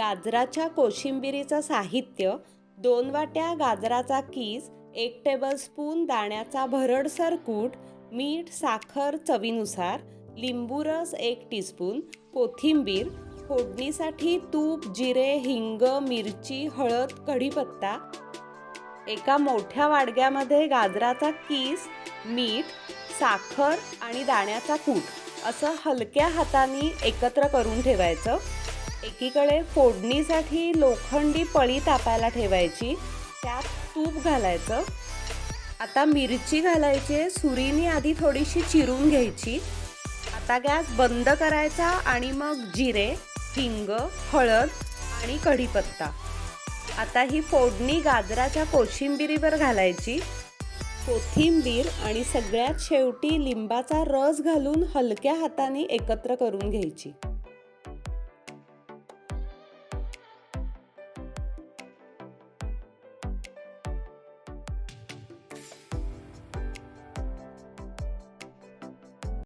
गाजराच्या कोशिंबिरीचं साहित्य दोन वाट्या गाजराचा कीस एक टेबलस्पून दाण्याचा भरडसर कूट मीठ साखर चवीनुसार लिंबू रस एक टीस्पून कोथिंबीर फोडणीसाठी तूप जिरे हिंग मिरची हळद कढीपत्ता. एका मोठ्या वाडग्यामध्ये गाजराचा कीस मीठ साखर आणि दाण्याचा कूट असं हलक्या हाताने एकत्र करून ठेवायचं. एकीकडे फोडणीसाठी लोखंडी पळी तापायला ठेवायची त्यात तूप घालायचं. आता मिरची घालायची आहे. सुरीने आधी थोडीशी चिरून घ्यायची. आता गॅस बंद करायचा आणि मग जिरे हिंग हळद आणि कढीपत्ता. आता ही फोडणी गाजराच्या कोशिंबिरीवर घालायची. कोथिंबीर आणि सगळ्यात शेवटी लिंबाचा रस घालून हलक्या हाताने एकत्र करून घ्यायची.